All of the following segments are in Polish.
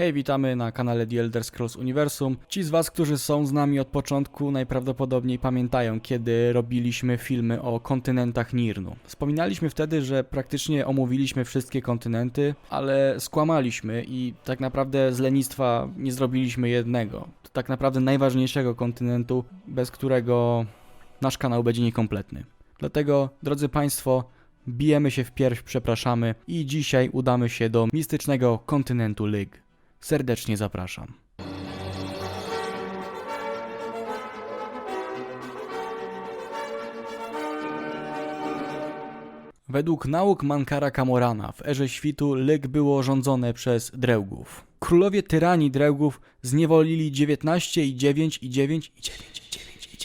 Hej, witamy na kanale The Elder Scrolls Uniwersum. Ci z was, którzy są z nami od początku, najprawdopodobniej pamiętają, kiedy robiliśmy filmy o kontynentach Nirnu. Wspominaliśmy wtedy, że praktycznie omówiliśmy wszystkie kontynenty, ale skłamaliśmy i tak naprawdę z lenistwa nie zrobiliśmy jednego. To tak naprawdę najważniejszego kontynentu, bez którego nasz kanał będzie niekompletny. Dlatego, drodzy Państwo, bijemy się w pierś, przepraszamy i dzisiaj udamy się do mistycznego kontynentu Lyg. Serdecznie zapraszam. Według nauk Mankara Kamorana w erze świtu Lyg było rządzone przez Dreugów. Królowie tyranii Dreugów zniewolili 19 i 9 i 9 i 9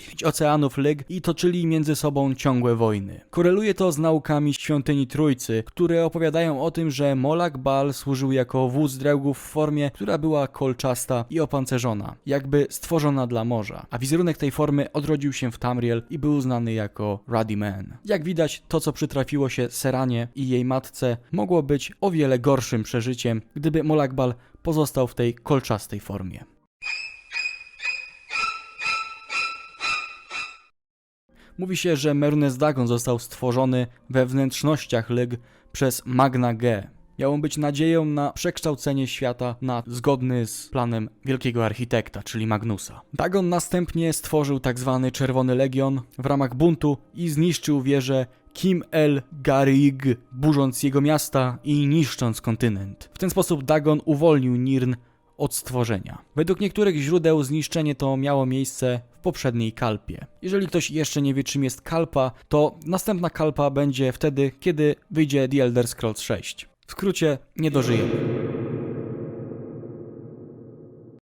i 9 i 9 oceanów Lyg i toczyli między sobą ciągłe wojny. Koreluje to z naukami świątyni Trójcy, które opowiadają o tym, że Molak Bal służył jako wódz Dreugów w formie, która była kolczasta i opancerzona, jakby stworzona dla morza. A wizerunek tej formy odrodził się w Tamriel i był znany jako Ruddy Man. Jak widać, to co przytrafiło się Seranie i jej matce mogło być o wiele gorszym przeżyciem, gdyby Molak Bal pozostał w tej kolczastej formie. Mówi się, że Merunes Dagon został stworzony we wnętrznościach Lyg przez Magna G. Miał być nadzieją na przekształcenie świata na zgodny z planem wielkiego architekta, czyli Magnusa. Dagon następnie stworzył tzw. Czerwony Legion w ramach buntu i zniszczył wieżę Kim El Garig, burząc jego miasta i niszcząc kontynent. W ten sposób Dagon uwolnił Nirn od stworzenia. Według niektórych źródeł zniszczenie to miało miejsce w poprzedniej kalpie. Jeżeli ktoś jeszcze nie wie czym jest kalpa, to następna kalpa będzie wtedy, kiedy wyjdzie The Elder Scrolls 6. W skrócie, nie dożyjemy.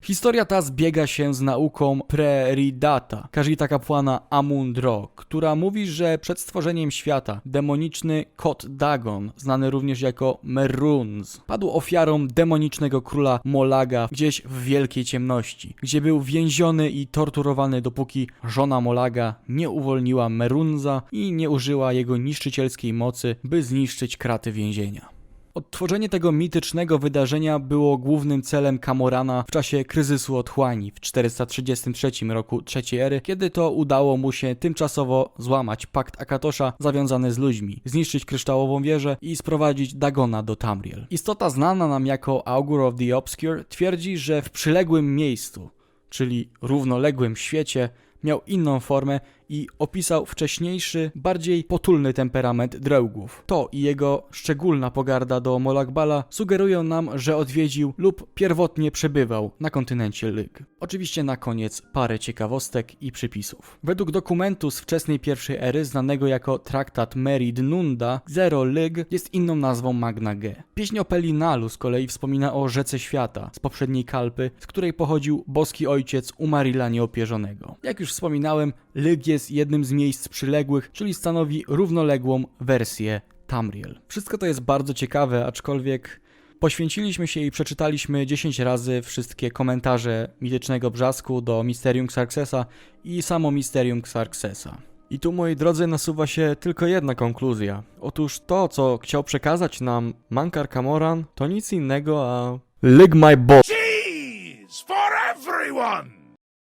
Historia ta zbiega się z nauką Preridata, Kajita kapłana Amun-Dro, która mówi, że przed stworzeniem świata demoniczny kot Dagon, znany również jako Meruns, padł ofiarą demonicznego króla Molaga gdzieś w wielkiej ciemności, gdzie był więziony i torturowany dopóki żona Molaga nie uwolniła Merunza i nie użyła jego niszczycielskiej mocy, by zniszczyć kraty więzienia. Odtworzenie tego mitycznego wydarzenia było głównym celem Kamorana w czasie kryzysu otchłani w 433 roku III ery, kiedy to udało mu się tymczasowo złamać pakt Akatosza zawiązany z ludźmi, zniszczyć kryształową wieżę i sprowadzić Dagona do Tamriel. Istota znana nam jako Augur of the Obscure twierdzi, że w przyległym miejscu, czyli równoległym świecie, miał inną formę i opisał wcześniejszy, bardziej potulny temperament Dreugów. To i jego szczególna pogarda do Molakbala sugerują nam, że odwiedził lub pierwotnie przebywał na kontynencie Lyg. Oczywiście na koniec parę ciekawostek i przypisów. Według dokumentu z wczesnej pierwszej ery, znanego jako traktat Merid Nunda, Zero Lyg jest inną nazwą Magna G. Pieśń o Pelinalu z kolei wspomina o rzece świata z poprzedniej kalpy, z której pochodził boski ojciec Umarila Nieopierzonego. Jak już wspominałem, Lyg jest jednym z miejsc przyległych, czyli stanowi równoległą wersję Tamriel. Wszystko to jest bardzo ciekawe, aczkolwiek poświęciliśmy się i przeczytaliśmy 10 razy wszystkie komentarze mitycznego brzasku do Misterium Xarxesa i samo Misterium Xarxesa. I tu, moi drodzy, nasuwa się tylko jedna konkluzja. Otóż to, co chciał przekazać nam Mankar Kamoran, to nic innego, a... Lig my bo... Cheese for everyone!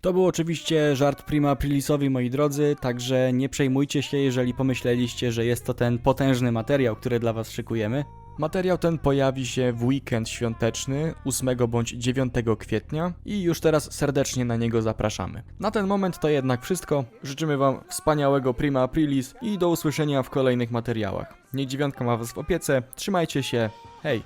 To był oczywiście żart prima aprilisowy, moi drodzy, także nie przejmujcie się, jeżeli pomyśleliście, że jest to ten potężny materiał, który dla was szykujemy. Materiał ten pojawi się w weekend świąteczny 8 bądź 9 kwietnia i już teraz serdecznie na niego zapraszamy. Na ten moment to jednak wszystko. Życzymy wam wspaniałego prima aprilis i do usłyszenia w kolejnych materiałach. Niech dziewiątka ma was w opiece, trzymajcie się, hej!